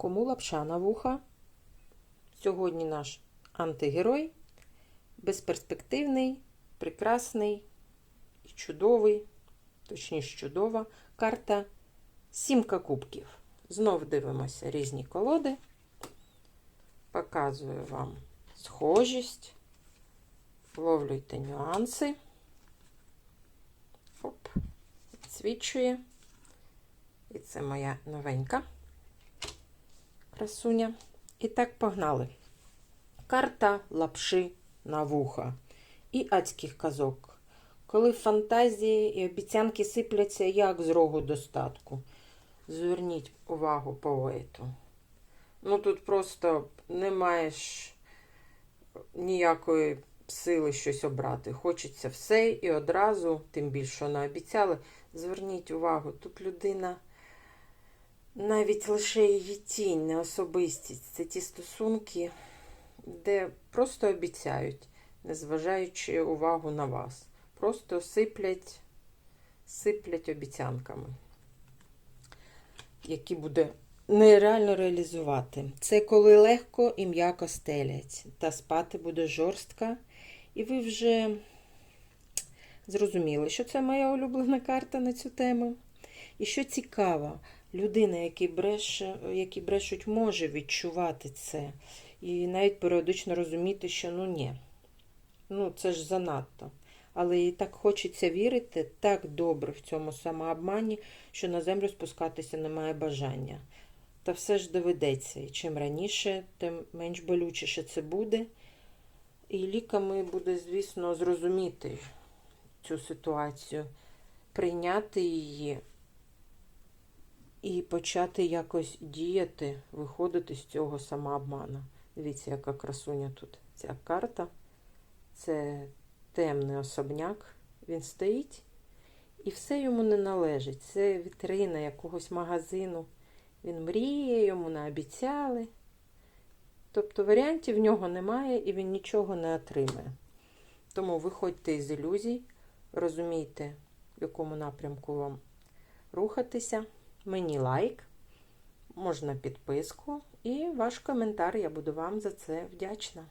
Кому лапша на вуха? Сьогодні наш антигерой безперспективний, прекрасний і чудовий, точніше чудова карта Сімка кубків. Знов дивимося різні колоди. Показую вам схожість. Вловлюйте нюанси. Оп, відсвічує. І це моя новенька красуня. І так погнали. Карта лапши на вуха і адських казок. Коли фантазії і обіцянки сипляться як з рогу достатку. Зверніть увагу поету. Ну тут просто не маєш ніякої сили щось обрати. Хочеться все і одразу, тим більше наобіцяли. Зверніть увагу, тут людина. Навіть лише її тінь, не особистість. Це ті стосунки, де просто обіцяють, незважаючи увагу на вас. Просто сиплять, сиплять обіцянками, які буде нереально реалізувати. Це коли легко і м'яко стелять, та спати буде жорстка. І ви вже зрозуміли, що це моя улюблена карта на цю тему. І що цікаво, людина, які, бреше, які брешуть, може відчувати це. І навіть періодично розуміти, що ну ні, ну це ж занадто. Але і так хочеться вірити так добре в цьому самообмані, що на землю спускатися немає бажання. Та все ж доведеться. І чим раніше, тим менш болючіше це буде. І ліками буде, звісно, зрозуміти цю ситуацію, прийняти її і почати якось діяти, виходити з цього самообману. Дивіться, яка красуня тут ця карта. Це темний особняк. Він стоїть і все йому не належить. Це вітрина якогось магазину. Він мріє, йому наобіцяли. Тобто варіантів в нього немає і він нічого не отримає. Тому виходьте із ілюзій, розумійте, в якому напрямку вам рухатися. Мені лайк, можна підписку і ваш коментар. Я буду вам за це вдячна.